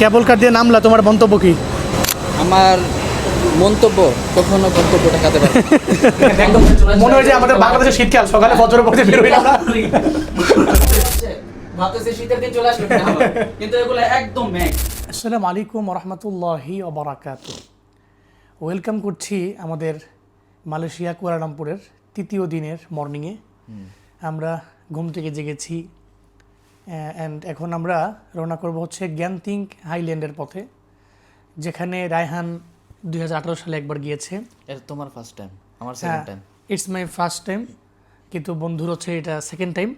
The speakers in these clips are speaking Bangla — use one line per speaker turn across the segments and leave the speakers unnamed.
কেবল কার দিয়ে নামলা তোমার মন্তব্য কি?
আমার মন্তব্য কখনো গন্তব্য ঠেকাতে পারে
মনে হয় যে আমাদের বাংলাদেশের শীতকাল সকালে ফজরের পথে বের হইলাম না?
ভাবতেছে শীতের দিন চলে আসবে কিন্তু এগুলো একদম
আসসালামু আলাইকুম রহমতুল্লাহি ওবরাকাত। ওয়েলকাম করছি আমাদের মালয়েশিয়া কুয়ালালামপুরের তৃতীয় দিনের মর্নিংয়ে। আমরা ঘুম থেকে জেগেছি অ্যান্ড এখন আমরা রওনা করব হচ্ছে গ্যানতিং হাইল্যান্ডের পথে যেখানে রায়হান দুই হাজার আঠারো সালে একবার গিয়েছে।
এটা তোমার ফার্স্ট টাইম আমার second time
it's my first time কিন্তু বন্ধুর হচ্ছে এটা সেকেন্ড টাইম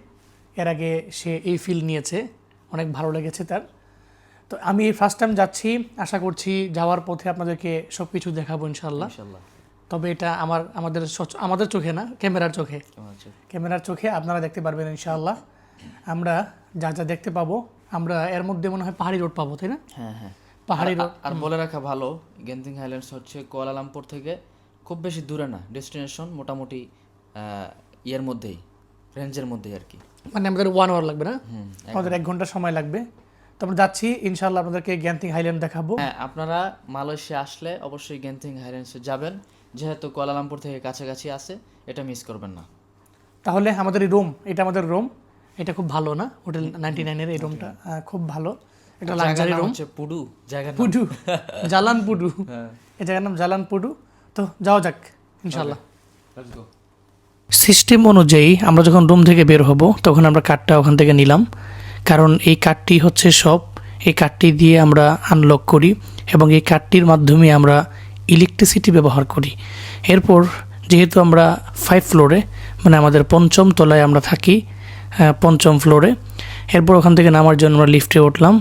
এর আগে সে এই ফিল নিয়েছে অনেক ভালো লেগেছে তার। তো আমি এই ফার্স্ট টাইম যাচ্ছি আশা করছি যাওয়ার পথে আপনাদেরকে সব কিছু দেখাবো ইনশাল্লাহ তবে এটা আমার আমাদের আমাদের চোখে না ক্যামেরার চোখে। ক্যামেরার চোখে আপনারা দেখতে পারবেন ইনশাআল্লাহ। আমরা যা যা দেখতে পাবো আমরা এর মধ্যে মনে হয় পাহাড়ি রোড পাবো তাই না?
হ্যাঁ হ্যাঁ।
পাহাড়ি রোড।
আর বলে রাখা ভালো গেন্থিং হাইল্যান্ডস হচ্ছে কুয়ালালামপুর থেকে খুব বেশি দূরে না ডেস্টিনেশন মোটামুটি ইয়ের মধ্যেই রেঞ্জের মধ্যেই আর কি।
মানে আমাদের ওয়ান আওয়ার লাগবে না? আমাদের এক ঘণ্টা সময় লাগবে। তো আমরা যাচ্ছি ইনশাআল্লাহ আপনাদেরকে গ্যান্তিং হাইল্যান্ড দেখাবো।
হ্যাঁ আপনারা মালয়েশিয়া আসলে অবশ্যই গেন্থিং হাইল্যান্ডসে যাবেন যেহেতু কুয়ালালামপুর থেকে কাছাকাছি আছে এটা মিস করবেন না।
তাহলে আমাদের রুম এটা আমাদের রুম এটা খুব ভালো না? হোটেল নাইনটি নাইনের এই রুমটা খুব ভালো। এটা
জায়গার
লাক্সারি রুম
পুডু জায়গার নাম।
পুডু জালান পুডু
হ্যাঁ।
এই জায়গার নাম জালান পুডু তো যাওয়া যাক ইনশাল্লাহ সিস্টেম অনুযায়ী আমরা যখন রুম থেকে বের হব তখন আমরা কার্ডটা ওখান থেকে নিলাম। কারণ এই কার্ডটি হচ্ছে সব এই কার্ডটি দিয়ে আমরা আনলক করি এবং এই কার্ডটির মাধ্যমে আমরা ইলেকট্রিসিটি ব্যবহার করি। এরপর যেহেতু আমরা ফাইভ ফ্লোরে মানে আমাদের পঞ্চম তলায় আমরা থাকি পঞ্চম ফ্লোরে এরপর ওখান থেকে নামার জন্য আমরা লিফটে উঠলাম।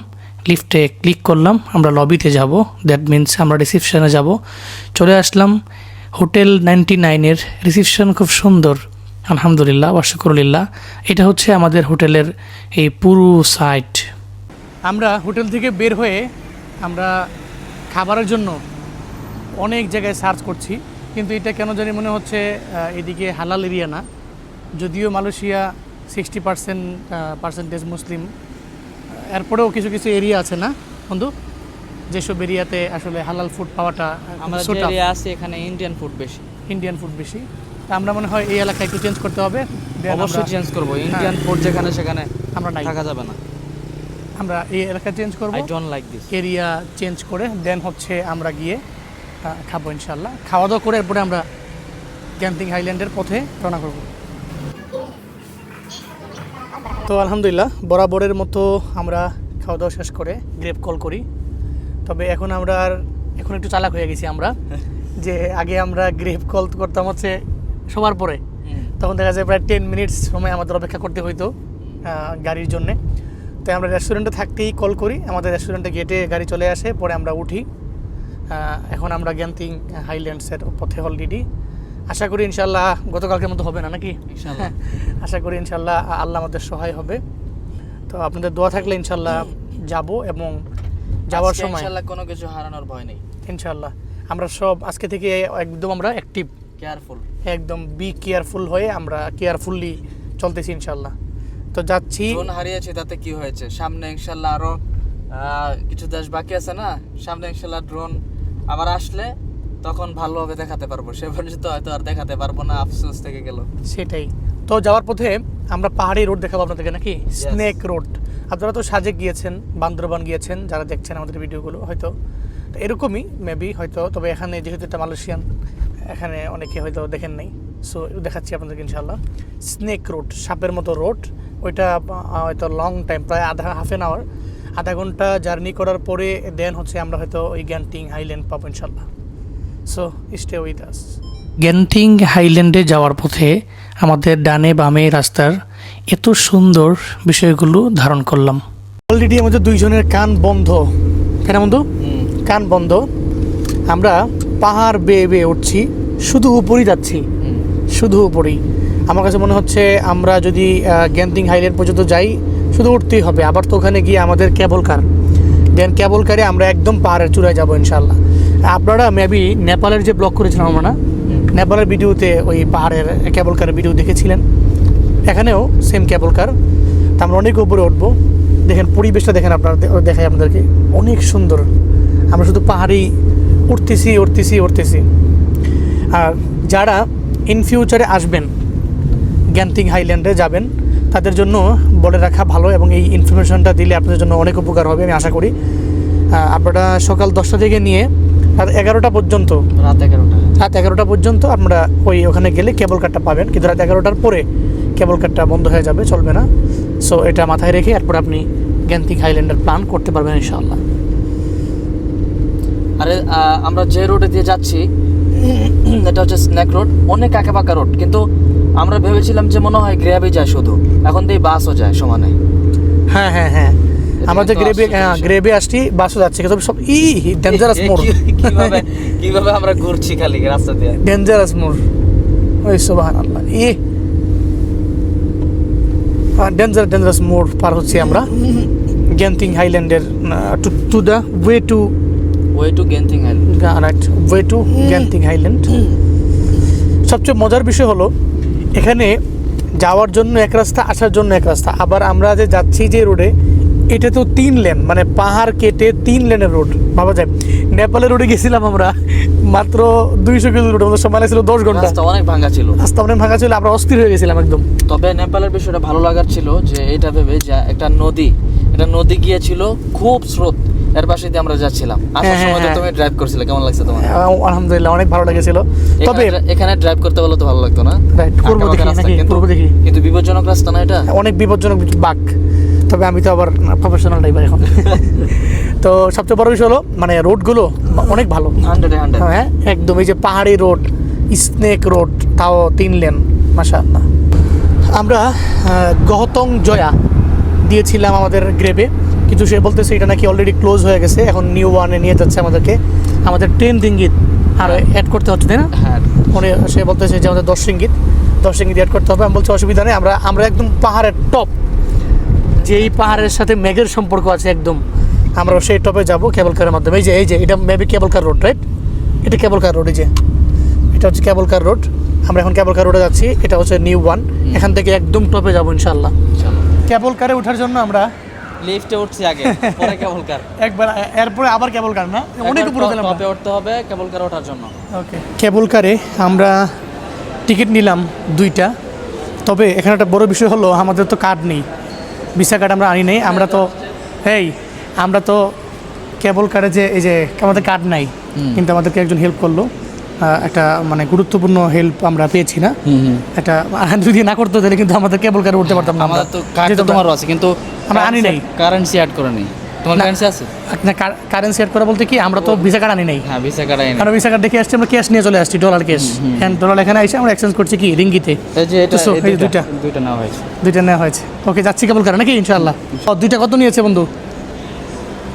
লিফটে ক্লিক করলাম, আমরা লবিতে যাব। দ্যাট মিন্স আমরা রিসিপশনে যাব। চলে আসলাম, হোটেল নাইনটি নাইনের রিসিপশন খুব সুন্দর। আলহামদুলিল্লাহ ওয়াশকরুলিল্লাহ এটা হচ্ছে আমাদের হোটেলের এই পুরো সাইট আমরা হোটেল থেকে বের হয়ে আমরা খাবারের জন্য অনেক জায়গায় সার্চ করছি। কিন্তু এটা কেন জানি মনে হচ্ছে এদিকে হালাল এরিয়া না। যদিও Malaysia sixty percent percentage Muslim. এরপরেও কিছু কিছু এরিয়া আছে না বন্ধু? যেসব এরিয়াতে আসলে হালাল ফুড পাওয়াটা
আমরা এরিয়া আছে এখানে ইন্ডিয়ান ফুড বেশি।
ইন্ডিয়ান ফুড বেশি। তা আমরা মনে হয় এই এলাকায় একটু চেঞ্জ করতে হবে
অবশ্যই চেঞ্জ করব। ইন্ডিয়ান ফুড যেখানে সেখানে
আমরা নাই।
থাকা যাবে না।
আমরা এই এলাকা চেঞ্জ করব।
I don't like this
area change করে দেন হচ্ছে আমরা গিয়ে খাব ইনশাল্লাহ খাওয়া দাওয়া করে এরপরে আমরা ক্যাম্পিং হাইল্যান্ডের পথে রওনা করব। তো আলহামদুলিল্লাহ বরাবরের মতো আমরা খাওয়া দাওয়া শেষ করে গ্রেপ কল করি। তবে এখন আমরা আর এখন একটু চালাক হয়ে গেছি আমরা যে আগে আমরা গ্রেপ কল করতাম হচ্ছে সবার পরে। তখন দেখা যায় প্রায় টেন মিনিটস সময় আমাদের অপেক্ষা করতে হইতো গাড়ির জন্যে। তাই আমরা রেস্টুরেন্টে থাকতেই কল করি আমাদের রেস্টুরেন্টে গেটে গাড়ি চলে আসে পরে আমরা উঠি। এখন আমরা গ্যান্তিং হাইল্যান্ডসের পথে অলরেডি আশা করি ইনশাল্লাহ গতকালকের মতো হবে না নাকি। আশা করি ইনশাল্লাহ আল্লাহ আমাদের সহায় হবে। তো আপনাদের দোয়া থাকলে ইনশাল্লাহ যাব এবং যাওয়ার সময়
ইনশাআল্লাহ কোনো কিছু হারানোর ভয় নেই।
ইনশাল্লাহ আমরা সব আজকে থেকে একদম আমরা অ্যাক্টিভ
কেয়ারফুল
একদম বি কেয়ারফুল হয়ে আমরা কেয়ারফুললি চলতেছি ইনশাল্লাহ তো যাচ্ছি।
ড্রোন হারিয়েছে তাতে কি হয়েছে? সামনে ইনশাল্লাহ আরও কিছু দেশ বাকি আছে না? সামনে ইনশাল্লাহ ড্রোন আবার আসলে তখন ভালোভাবে দেখাতে পারব। সে পর্যন্ত হয়তো আর দেখাতে পারব না আফসোস থেকে গেল।
সেটাই। তো যাওয়ার পথে আমরা পাহাড়ি রোড দেখাবো আপনাদেরকে নাকি? স্নেক রোড আপনারা তো সাজেক গিয়েছেন বান্দরবান গিয়েছেন যারা দেখছেন আমাদের ভিডিওগুলো হয়তো। তো এরকমই মেবি হয়তো তবে এখানে যেহেতু এটা মালয়েশিয়ান এখানে অনেকে হয়তো দেখেন নাই। সো দেখাচ্ছি আপনাদেরকে ইনশাল্লাহ স্নেক রোড সাপের মতো রোড। ওইটা হয়তো লং টাইম প্রায় আধা হাফ এন আওয়ার আধা ঘণ্টা জার্নি করার পরে দেন হচ্ছে আমরা হয়তো ওই গ্যান্টিং হাইল্যান্ড পাবো ইনশাল্লাহ so stay with us Genting হাইল্যান্ডে যাওয়ার পথে আমাদের ডানে বামে রাস্তার এত সুন্দর বিষয়গুলো ধারণ করলাম। অলরেডি আমাদের দুইজনের কান বন্ধ। তাই না বন্ধু? কান বন্ধ। আমরা পাহাড় বেয়ে বেয়ে উঠছি শুধু উপরই যাচ্ছি। শুধু উপরেই। আমার কাছে মনে হচ্ছে আমরা যদি গ্যান্টিং হাইল্যান্ড পর্যন্ত যাই শুধু উঠতেই হবে। আবার তো ওখানে গিয়ে আমাদের কেবল কার দেন কেবল কারে আমরা একদম পাহাড়ের চূড়ায় যাব ইনশাল্লাহ আপনারা মেবি নেপালের যে ব্লগ করেছিলাম আমরা না, নেপালের ভিডিওতে ওই পাহাড়ের কেবল কারের ভিডিও দেখেছিলেন? এখানেও সেম কেবল কার তা আমরা অনেক উপরে উঠবো। দেখেন পরিবেশটা দেখেন আপনারা দেখাই আপনাদেরকে। অনেক সুন্দর। আমরা শুধু পাহাড়ি উঠতেছি উঠতেছি উঠতেছি। আর যারা ইন ফিউচারে আসবেন গ্যান্তিং হাইল্যান্ডে যাবেন, তাদের জন্য বলে রাখা ভালো এবং এই ইনফরমেশনটা দিলে আপনাদের জন্য অনেক উপকার হবে, আমি আশা করি। আপনারা সকাল দশটা থেকে নিয়ে আর এগারোটা পর্যন্ত।
রাত এগারোটা।
রাত এগারোটা পর্যন্ত আপনারা ওই ওখানে গেলে কেবল কার্ডটা পাবেন। কিন্তু রাত এগারোটার পরে কেবল কার্ডটা বন্ধ হয়ে যাবে চলবে না। সো এটা মাথায় রেখে এরপর আপনি গ্যান্তিক হাইল্যান্ডের প্ল্যান করতে পারবেন ইনশাআল্লাহ।
আরে আমরা যে রোডে দিয়ে যাচ্ছি এটা হচ্ছে স্ন্যাক রোড অনেক আঁকা পাকা রোড কিন্তু আমরা ভেবেছিলাম যে মনে হয় গ্র্যাবে যায় শুধু। এখন দিয়ে বাসও যায় সমানে।
হ্যাঁ হ্যাঁ হ্যাঁ। আমাদের
তো
গ্রেভে হ্যাঁ
জিনিস।
আসছি। বাসও যাচ্ছে কিন্তু সব ই ডেঞ্জারাস মোড়।
কীভাবে কীভাবে আমরা ঘুরছি খালি রাস্তা দিয়ে?
ডেঞ্জারাস মোড়। ওই সোবাহান আল্লাহ ই ডেঞ্জার ডেঞ্জারাস মোড় পার হচ্ছি আমরা। Genting হাইল্যান্ডের to to the way to
way to Genting island
right way to Genting Highland সবচেয়ে মজার বিষয় হলো এখানে যাওয়ার জন্য এক রাস্তা আসার জন্য এক রাস্তা। আবার আমরা যে যাচ্ছি যে রোডে এটা তো তিন লেন মানে পাহাড় কেটে তিন লেনের রোড ভাবা যায়। নেপালের রোডে গেছিলাম আমরা মাত্র দুইশো কিলো রোড আমাদের সময় ছিল দশ ঘণ্টা।
রাস্তা অনেক ভাঙা ছিল।
রাস্তা অনেক ভাঙা ছিল আমরা অস্থির হয়ে গেছিলাম একদম।
তবে নেপালের বিষয়টা ভালো লাগার ছিল যে এটা ভেবে যে একটা নদী এটা নদী গিয়েছিল খুব স্রোত এর পাশে দিয়ে আমরা যাচ্ছিলাম। আসার
হ্যাঁ,
সময় তো
হ্যাঁ।
তুমি ড্রাইভ করছিলে কেমন লাগছে তোমার?
আলহামদুলিল্লাহ অনেক ভালো লেগেছিল। তবে
এখানে- ড্রাইভ করতে বলে তো ভালো লাগতো না?
Right, করব দেখি, নাকি? করব দেখি।
কিন্তু বিপজ্জনক রাস্তা না এটা?
অনেক বিপজ্জনক বাঘ। তবে আমি তো আবার প্রফেশনাল ড্রাইভার এখন। তো সবচেয়ে বড় বিষয় হলো মানে রোডগুলো অনেক ভালো। হ্যাঁ একদম এই যে পাহাড়ি রোড স্নেক রোড তাও তিন লেন মাসা আমরা গহতং জয়া দিয়েছিলাম আমাদের গ্রেভে কিন্তু সে বলতেছে এটা নাকি অলরেডি ক্লোজ হয়ে গেছে এখন নিউ ওয়ানে নিয়ে যাচ্ছে আমাদেরকে। আমাদের ট্রেন রিঙ্গিত আর অ্যাড করতে হচ্ছে তাই না?
হ্যাঁ
উনি সে বলতেছে যে আমাদের দশ রিঙ্গিত দশ রিঙ্গিত অ্যাড করতে হবে। আমি বলছি অসুবিধা নেই আমরা আমরা একদম পাহাড়ের টপ যেই পাহাড়ের সাথে মেঘের সম্পর্ক আছে একদম। আমরা সেই টপে যাব কেবল কারের মাধ্যমে। এই যে এই যে এটা maybe cable car road right এটা কেবল কার রোড এই যে। এটা হচ্ছে কেবল কার রোড আমরা এখন কেবল কার রোডে যাচ্ছি। এটা হচ্ছে নিউ ওয়ান এখান থেকে একদম টপে যাব ইনশাল্লাহ কেবল কারে ওঠার জন্য আমরা
লিফটে উঠছি আগে পরে কেবল কার
একবার এরপরে আবার কেবল কার না? অনেক উপরে গেলাম
টপে উঠতে হবে কেবল কার ওঠার জন্য।
ওকে কেবল কারে আমরা টিকিট নিলাম দুইটা। তবে এখানে একটা বড় বিষয় হলো আমাদের তো কার্ড নেই। ভিসা কার্ড আমরা আনি নাই আমরা তো এই আমরা তো কেবল কার্ডে যে এই যে আমাদের কার্ড নাই কিন্তু আমাদেরকে একজন হেল্প করল। একটা মানে গুরুত্বপূর্ণ হেল্প আমরা পেয়েছি না। একটা যদি না করতে তাহলে কিন্তু আমাদের কেবল কারে উঠতে পারতাম না আমরা।
আমাদের তো কার্ড তোমারও আছে কিন্তু
আমরা আনি নাই।
কারেন্সি অ্যাড করে নেই তোমার। কারেন্সি আছে?
আপনার কারেন্সি অ্যাড করা বলতে কি আমরা তো ভিসা কার্ড আনি নাই।
হ্যাঁ ভিসা কার্ড আইনি
কারণ ভিসা কার্ড দেখে আসছি আমরা ক্যাশ নিয়ে চলে আসছি ডলার ক্যাশ হ্যাঁ ডলার এখানে এসে আমরা এক্সচেঞ্জ করছি কি রিঙ্গিতে?
দুইটা।
দুইটা।
নেওয়া হয়েছে।
দুইটা নেওয়া হয়েছে। ওকে যাচ্ছি কেবল কারে নাকি? ইনশাল্লাহ ও দুইটা কত নিয়েছে বন্ধু?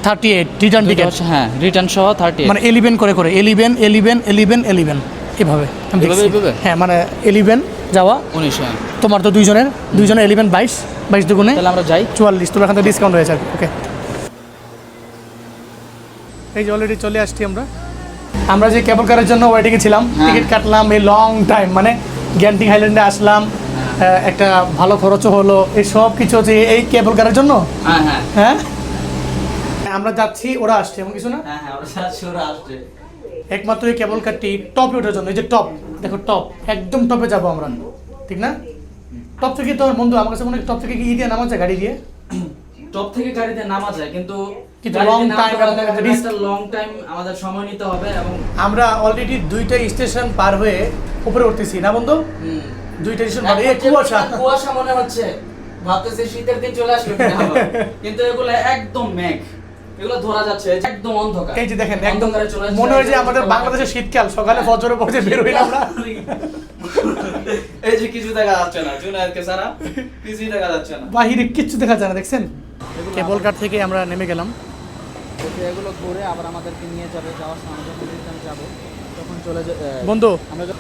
থার্টি এইট রিটার্ন টিকিট
হ্যাঁ রিটার্ন সহ থার্টি
মানে এলিভেন করে করে। এলিভেন এলিভেন এলিভেন এলিভেন এভাবে? হ্যাঁ মানে এলিভেন যাওয়া
উনিশ হ্যাঁ।
তোমার তো দুইজনের দুইজনের এলিভেন বাইশ বাইশ দুগুণে
তাহলে আমরা যাই।
চুয়াল্লিশ তোমার এখান থেকে ডিসকাউন্ট হয়েছে ওকে এই যে অলরেডি চলে আসছি আমরা। আমরা যে কেবল কারের জন্য ওয়েটিংয়ে ছিলাম
হ্যাঁ।
টিকিট কাটলাম এই লং টাইম মানে গ্যান্টিং হাইল্যান্ডে আসলাম একটা ভালো খরচও হলো এই সব কিছু হচ্ছে এই কেবল কারের জন্য?
হ্যাঁ হ্যাঁ।
হ্যাঁ? আমরা যাচ্ছি ওরা আসছে এমন কিছু না?
হ্যাঁ হ্যাঁ ওরা যাচ্ছে ওরা আসছে।
একমাত্র এই কেবল কারটি টপে ওঠার জন্য এই যে টপ দেখো টপ একদম টপে যাব আমরা। ঠিক না? টপ থেকে তোর বন্ধু আমার কাছে মনে হয় টপ থেকে কি দিয়ে নামা যায় গাড়ি দিয়ে?
টপ থেকে গাড়িতে নামা যায় কিন্তু
কিন্তু long time এবং risk-
লং টাইম আমাদের সময় নিতে হবে এবং
আমরা অলরেডি দুইটা স্টেশন পার হয়ে উপরে উঠতেছি না বন্ধু? দুইটা স্টেশন পার এই কুয়াশা।
কুয়াশা মনে হচ্ছে ভাবতেছি শীতের দিন চলে আসবে কিন্তু এগুলো একদম মেঘ এগুলো ধরা যাচ্ছে একদম অন্ধকার।
এই যে দেখেন একদম মনে হয় যে আমাদের বাংলাদেশের শীতকাল সকালে ফজরের পর যে বের হইলাম আমরা।
এই যে কিছু দেখা যাচ্ছে না জুনায়েদকে ছাড়া কিছুই দেখা যাচ্ছে না।
বাহিরে কিচ্ছু দেখা যায় না দেখছেন? কেবল কার থেকে আমরা নেমে গেলাম।
এগুলো ঘুরে আবার আমাদেরকে নিয়ে যাবে যাওয়ার সময় যখন রিটার্ন যাব তখন চলে যাবে
বন্ধু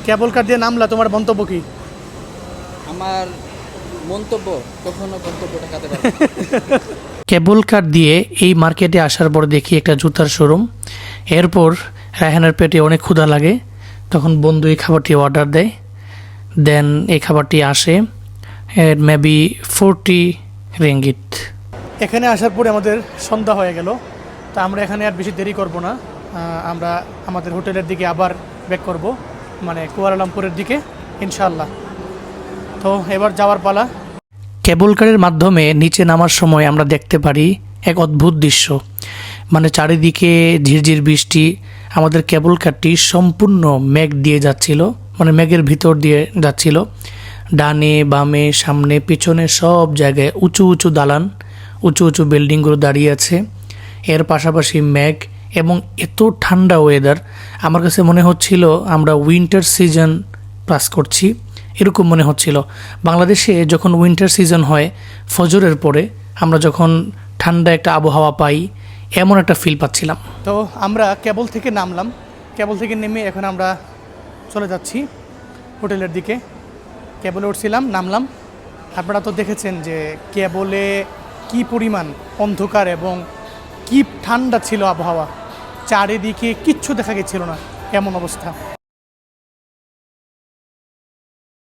কেবল কার দিয়ে নামলা তোমার মন্তব্য কি?
আমার মন্তব্য কখনো গন্তব্য ঠেকাতে পারে
কেবল কার দিয়ে এই মার্কেটে আসার পর দেখি একটা জুতার শোরুম এরপর রায়হানের পেটে অনেক ক্ষুধা লাগে। তখন বন্ধু এই খাবারটি অর্ডার দেয়। দেন এই খাবারটি আসে মেবি ফোরটি রেঙ্গিত এখানে আসার পরে আমাদের সন্ধ্যা হয়ে গেল তো আমরা এখানে আর বেশি দেরি করব না। আমরা আমাদের হোটেলের দিকে আবার ব্যাক করব মানে কুয়ালালামপুরের দিকে ইনশাল্লাহ তো এবার যাওয়ার পালা। কেবল কারের মাধ্যমে নিচে নামার সময় আমরা দেখতে পারি এক অদ্ভুত দৃশ্য। মানে চারিদিকে ঝিরঝির বৃষ্টি আমাদের কেবল কারটি সম্পূর্ণ মেঘ দিয়ে যাচ্ছিল। মানে মেঘের ভিতর দিয়ে যাচ্ছিল। ডানে, বামে, সামনে, পিছনে সব জায়গায় উঁচু উঁচু দালান, উঁচু উঁচু বিল্ডিংগুলো দাঁড়িয়ে আছে। এর পাশাপাশি মেঘ এবং এত ঠান্ডা ওয়েদার আমার কাছে মনে হচ্ছিল আমরা উইন্টার সিজন পাস করছি। এরকম মনে হচ্ছিল। বাংলাদেশে যখন উইন্টার সিজন হয়, ফজরের পরে আমরা যখন ঠান্ডা একটা আবহাওয়া পাই, এমন একটা ফিল পাচ্ছিলাম। তো আমরা কেবল থেকে নামলাম। কেবল থেকে নেমে এখন আমরা চলে যাচ্ছি হোটেলের দিকে। কেবলে উঠছিলাম, নামলাম। আপনারা তো দেখেছেন যে কেবলে কি পরিমাণ অন্ধকার এবং কি ঠান্ডা ছিল আবহাওয়া। চারিদিকে কিচ্ছু দেখা গেছিল না। এমন অবস্থা?